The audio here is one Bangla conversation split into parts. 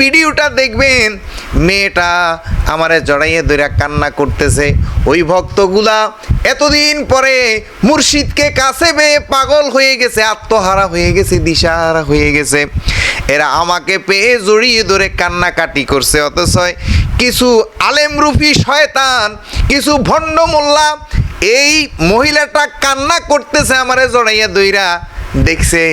ভিডিওটা দেখবেন, মেয়েটা আমারে জড়াইয়ে ধরে কান্না করতেছে। ওই ভক্তগুলা এতদিন পরে মুর্শিদকে কাছে পেয়ে পাগল হয়ে গেছে, আত্মহারা হয়ে গেছে, দিশাহারা হয়ে গেছে। এরা আমাকে পেয়ে জড়িয়ে ধরে কান্নাকাটি করছে, অথচ কিছু আলেম রুফি শয়তান, কিছু ভণ্ড মোল্লা এই মহিলাটা কান্না করতেছে, আমারে জড়াইয়া দইরা দেখছে।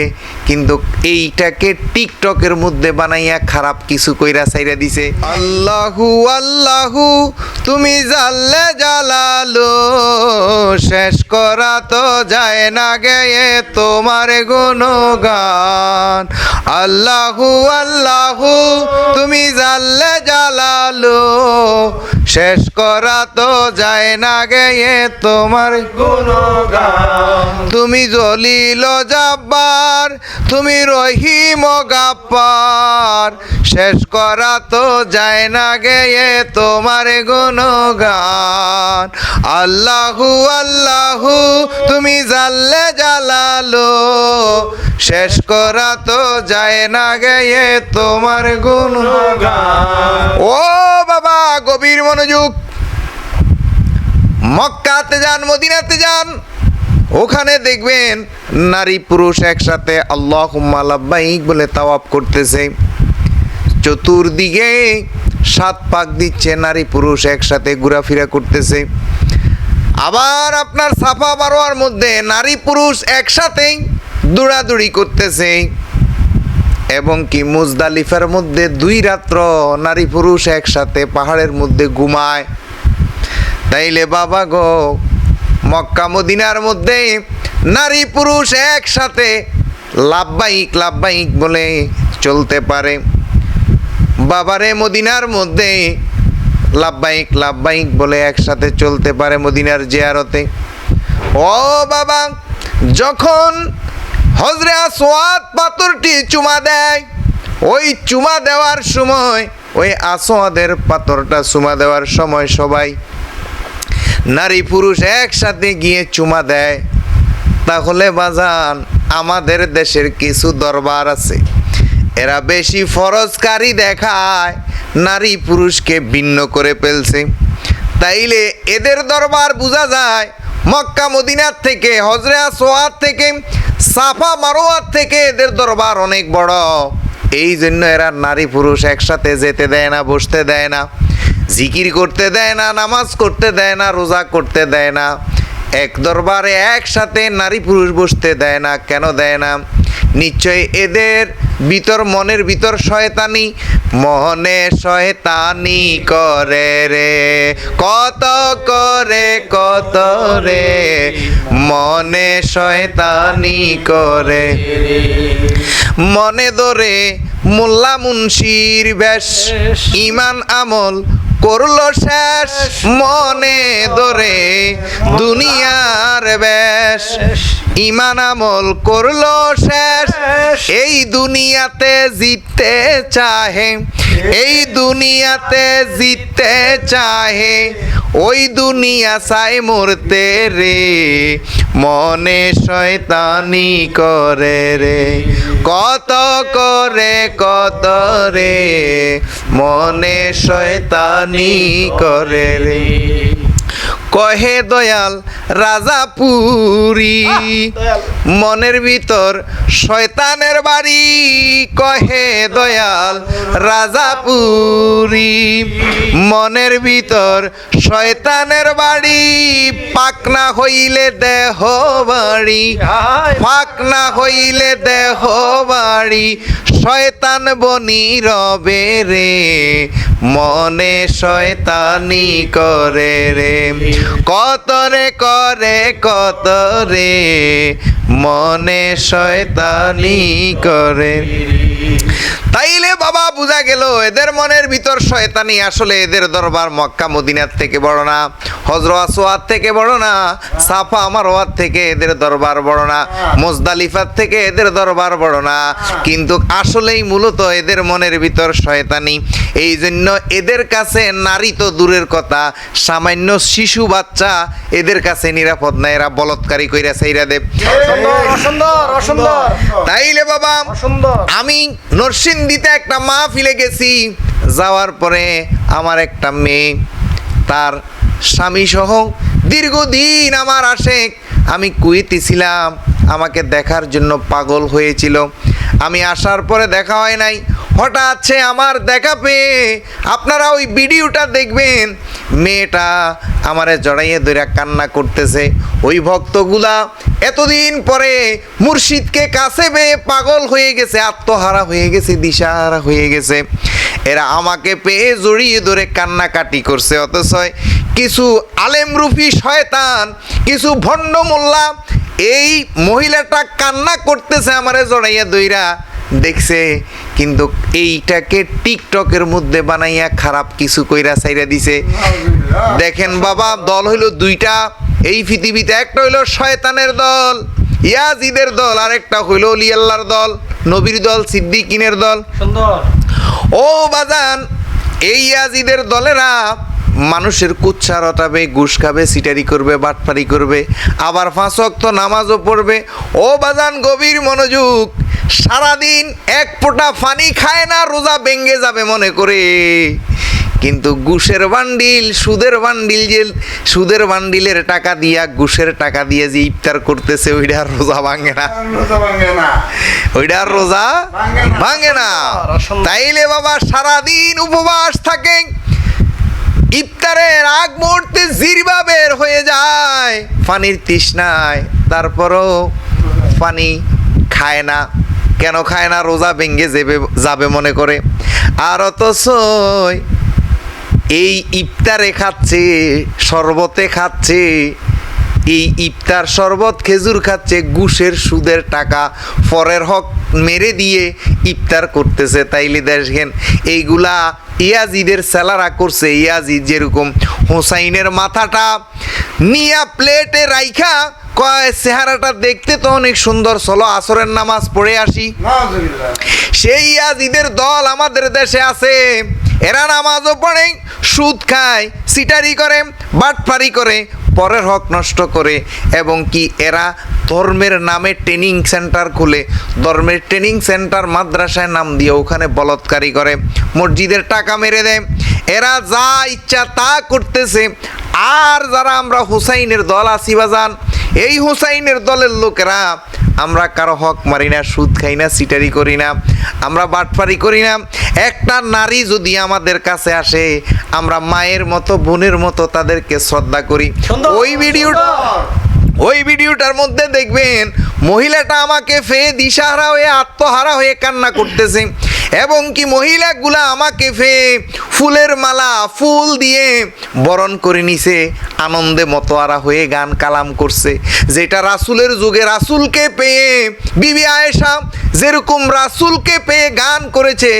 কিন্তু এইটাকে টিকটকের মধ্যে বানাইয়া খারাপ কিছু কইরা সাইরা দিছে। আল্লাহু আল্লাহু, তুমি জাল্লে জালালো, শেষ করা তো যায় না গেয়ে তোমার গুণগান। আল্লাহু আল্লাহু, তুমি জাল্লে জালালো, শেষ করা তো যায় না গেয়ে তোমার তুমি জলিল জাব্বার তুমি রহিম গাপ্পার। শেষ করা তো যায় না গেয়ে তোমার গুণগান। আল্লাহু আল্লাহু, তুমি জাল্লে জালালো। শেষ করা তো যায় না গেয়ে তোমার গুণগান। ও বাবা, গভীর মনোযোগ। মক্কাতে যান, মদিনাতে যান। ওখানে দেখবেন নারী পুরুষ একসাথে আল্লাহ লাব্বাইক বলে তাওয়াব করতেছে। চতুর্দিকে সাত পাক দিচ্ছে নারী পুরুষ একসাথে ঘোরাফেরা করতেছে। আবার আপনার সাফা বারোয়ার মধ্যে নারী পুরুষ একসাথেই দৌড়াদৌড়ি করতেছে। এবং কি মুজদালিফার মধ্যে দুই রাত্র নারী পুরুষ একসাথে পাহাড়ের মধ্যে ঘুমায়। তাইলে বাবা গো মক্কা মদিনার মধ্যে নারী পুরুষ একসাথে লাভবাহিক লাভবাহিক বলে চলতে পারে। বাবারে মদিনার মধ্যে লাভবাহিক লাভবাহিক বলে একসাথে চলতে পারে মদিনার জিয়ারতে। ও বাবা, যখন হজরে আসোয়াদ পাথরটি চুমা দেয়, ওই চুমা দেওয়ার সময়, ওই আসোয়াদের পাথরটা চুমা দেওয়ার সময় সবাই নারী পুরুষ একসাথে গিয়ে চুমা দেয়। তাহলে বাজান, আমাদের দেশের কিছু দরবার আছে। এরা বেশি ফরজকারী দেখায়, নারী পুরুষকে ভিন্ন করে ফেলছে। তাইলে এদের দরবার বোঝা যায়, মক্কা, মদিনার থেকে, হজরা সোয়াদ থেকে, সাফা মারোয়ার থেকে এদের দরবার অনেক বড়। এই জন্য এরা নারী পুরুষ একসাথে যেতে দেয় না, বসতে দেয় না। জিকির করতে দেয় না, নামাজ করতে দেয় না, রোজা করতে দেয় না। এক দরবারে একসাথে নারী পুরুষ বসতে দেয় না, কেন দেয় না? নিশ্চয় এদের ভিতর মনের ভিতর শয়তানি মনে শয়তানি করে রে। কত করে, কত রে, মনে শয়তানি করে। মনে ধরে মোল্লা মুন্সির বেশ, ইমান আমল করল শেষ মনে ধরে দুনিয়ার বেশ। ইমান আমল করল শেষ। এই দুনিয়াতে জিততে চাহে, এই দুনিয়াতে জিততে চাহে, ওই দুনিয়া চাই মরতে রে। মনে শয়তানি করে রে। কত করে কত রে। মনে শয়তানি করে রে। কহে দয়াল রাজাপুরি মনের ভিতর শয়তানের বাড়ি। কহে দয়াল রাজাপুরি মনের ভিতর শয়তানের বাড়ি। পাকনা হইলে দেহ বাড়ি। পাকনা হইলে দেহ বাড়ি। শয়তান বনি রবে রে। মনে শয়তানি করে রে। কত রে করে কত রে। মনে শয়তানি করে। তাইলে বাবা বোঝা গেল এদের মনের ভিতর শয়তানি আসলে এদের দরবার মক্কা মদিনার থেকে বড় না হজর আসোয়াদ থেকে বড় না সাফা মারোয়ার থেকে এদের দরবার বড় না মোজদালিফার থেকে এদের দরবার বড় না। কিন্তু আসলেই মূলত এদের মনের ভিতর শয়তানি। এই জন্য এদের কাছে নারী তো দূরের কথা সামান্য শিশু বাচ্চা এদের কাছে নিরাপদ না এরা বলৎকারী কইরা সাইরা দেব তাইলে বাবা আমি নরসিংদীতে একটা মা ফিলে গেছি। যাওয়ার পরে আমার একটা মেয়ে, তার স্বামী সহ দীর্ঘদিন আমার আসে আমি কুয়েতে ছিলাম, আমাকে দেখার জন্য পাগল হয়েছিল। আমি আসার পরে দেখা হয় নাই। হঠাৎ সে আমার দেখা পেয়ে আপনারা ওই ভিডিওটা দেখবেন। মেয়েটা আমারে জড়াইয়ে ধরে কান্না করতেছে। ওই ভক্তগুলা এতদিন পরে মুর্শিদকে কাছে পেয়ে পাগল হয়ে গেছে, আত্মহারা হয়ে গেছে, দিশাহারা হয়ে গেছে। এরা আমাকে পেয়ে জড়িয়ে ধরে কান্নাকাটি করছে, অথচ কিছু আলেম রুফি শয়তান, কিছু ভণ্ড মোল্লা এই মহিলাটা কান্না করতেছে, আমারে জড়াইয়া দইরা দেখছে কিন্তু এইটাকে টিকটকের মধ্যে বানাইয়া খারাপ কিছু কইরা সাইরা দিছে। দেখেন বাবা দল হইল দুইটা এই পৃথিবীতে একটা হইল শয়তানের দল ইয়াজিদের দল আর একটা হইল অলি আল্লাহর দল নবীর দল সিদ্দিকিনের দল। সুন্দর। ও বাজান এই ইয়াজিদের দলেরা মানুষের কুচ্ছা রটাবে ঘুষ খাবে সিটারি করবে বাটপারি করবে আবার পাঁচ ওয়াক্ত নামাজও পড়বে। ও বাজান গভীর মনোযোগ। সারাদিন এক ফোঁটা পানি খায় না রোজা ভেঙ্গে যাবে মনে করে। কিন্তু ঘুষের বান্ডিল সুদের বান্ডিল যে সুদের বান্ডিলের টাকা দিয়া ঘুষের টাকা দিয়ে যে ইফতার করতেছে ওইটা রোজা ভাঙে না। ওইটা রোজা ভাঙে না। তাইলে বাবা সারাদিন উপবাস থাকে। ইফতারের আগ মুহূর্তে জিরবা বের হয়ে যায়। পানির তৃষ্ণায় তারপরও পানি খায় না। কেন খায় না? রোজা ভেঙ্গে যেবে, যাবে মনে করে। আর অথচ এই ইফতারে খাচ্ছে, শরবতে খাচ্ছে, এই ইফতার শরবত খেজুর খাচ্ছে, ঘুষের সুদের টাকা পরের হক মেরে দিয়ে ইফতার করতেছে। তাইলে দেখেন এইগুলা ইয়াজিদের স্যালারা করছে, ইয়াজিদ যেরকম হোসাইনের মাথাটা নিয়া প্লেটে রাইখা কয় চেহারাটা দেখতে তো অনেক সুন্দর। চলো আসরের নামাজ পড়ে আসি। সেই ইয়াজিদের দল আমাদের দেশে আছে। এরা নামাজও পড়ে সুদ খায় সিটারি করে বাটপারি করে পরের হক নষ্ট করে। এবং কি এরা ধর্মের নামে ট্রেনিং সেন্টার খুলে ধর্মের ট্রেনিং সেন্টার মাদ্রাসায় নাম দিয়ে ওখানে বলৎকারী করে মসজিদের টাকা মেরে দেয়। এরা যা ইচ্ছা তা করতেছে। আর যারা আমরা হুসাইনের দল আসি বাজান এই হুসাইনের দলের লোকেরা আমরা কারও হক মারি না সুদ খাই না সিটারি করি না আমরা বাটপারি করি না। একটা নারী যদি আমাদের কাছে আসে আমরা মায়ের মতো বোনের মতো তাদেরকে শ্রদ্ধা করি। ওই ভিডিওটা ওই ভিডিওটার মধ্যে দেখবেন মহিলাটা আমাকে ফেয়ে দিশাহারা হয়ে আত্মহারা হয়ে কান্না করতেছে। এবং কি মহিলাগুলা আমাকে ফে ফুলের মালা, ফুল দিয়ে বরণ করে নিছে। আনন্দে মতোয়ারা হয়ে গান কালাম করছে। যেটা রাসুলের যুগে রাসুলকে পেয়ে, বিবি আয়েশা যেরকম রাসুলকে পেয়ে গান করেছে,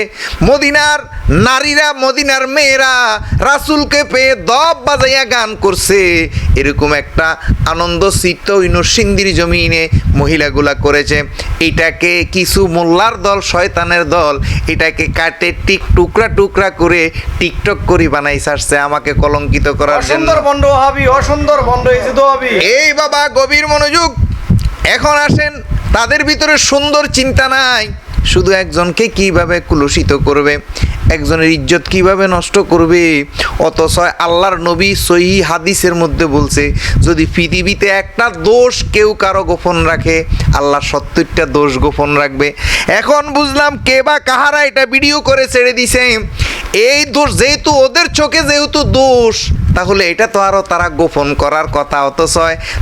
মদিনার নারীরা, মদিনার মেয়েরা রাসুলকে পেয়ে দব বাজাইয়া গান করছে। এরকম একটা আনন্দ চিত্ত ওই নরসিংদীর জমিনে মহিলাগুলা করেছে। এটাকে কিছু মোল্লার দল শয়তানের দল এটাকে কাটে টিক টুকরা টুকরা করে টিকটক করি বানাই সারছে আমাকে কলঙ্কিত করার জন্য। অসুন্দর বন্ড হবি অসুন্দর বন্ড হয়েছে তো হবি এই বাবা গভীর মনোযোগ। এখন আসেন তাদের ভিতরে সুন্দর চিন্তা নাই। শুধু একজনকে কীভাবে কুলুষিত করবে? একজনের ইজ্জত কীভাবে নষ্ট করবে? অথচ আল্লাহর নবী সহি হাদিসের মধ্যে বলছে, যদি পৃথিবীতে একটা দোষ কেউ কারও গোপন রাখে, আল্লাহ সত্তরটা দোষ গোপন রাখবে। এখন বুঝলাম কে বা কাহারা এটা ভিডিও করে ছেড়ে দিছে। এই দোষ যেহেতু ওদের চোখে যেহেতু দোষ তাহলে এটা তো আরও তারা গোপন করার কথা অথচ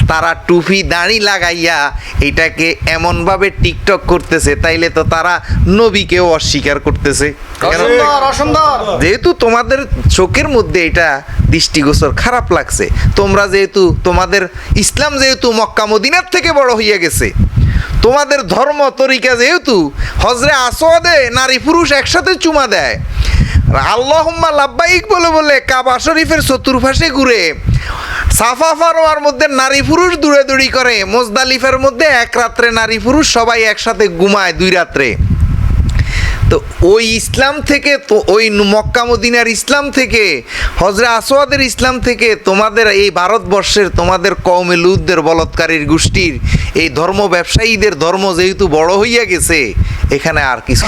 তারা টুপি দাঁড়ি লাগাইয়া এটাকে এমনভাবে টিকটক করতেছে তাইলে তো তারা নবীকেও অস্বীকার করতেছে। যেহেতু তোমাদের চোখের মধ্যে এটা দৃষ্টিগোচর খারাপ লাগছে তোমরা যেহেতু তোমাদের ইসলাম যেহেতু মক্কা মদিনার থেকে বড় হইয়া গেছে তোমাদের ধর্ম তরিকা যেহেতু হজরে আসোয়াদে নারী পুরুষ একসাথে চুমা দেয় আল্লাহুম্মা লাব্বাইক বলে বলে কাবা শরীফের চতুর্পাশে ঘুরে। সাফা ফারোয়ার মধ্যে নারী পুরুষ দূরে দূরি করে, মোজদালিফের মধ্যে এক রাত্রে নারী পুরুষ সবাই একসাথে ঘুমায় দুই রাত্রে। তো ওই ইসলাম থেকে, তো ওই মক্কা মদিনার ইসলাম থেকে হজরা আসওয়াদের ইসলাম থেকে তোমাদের এই ভারতবর্ষের, তোমাদের কওমে লুদদের বলৎকারীর গোষ্ঠীর, এই ধর্ম ব্যবসায়ীদের ধর্ম যেহেতু বড় হইয়া গেছে, এখানে আর কিছু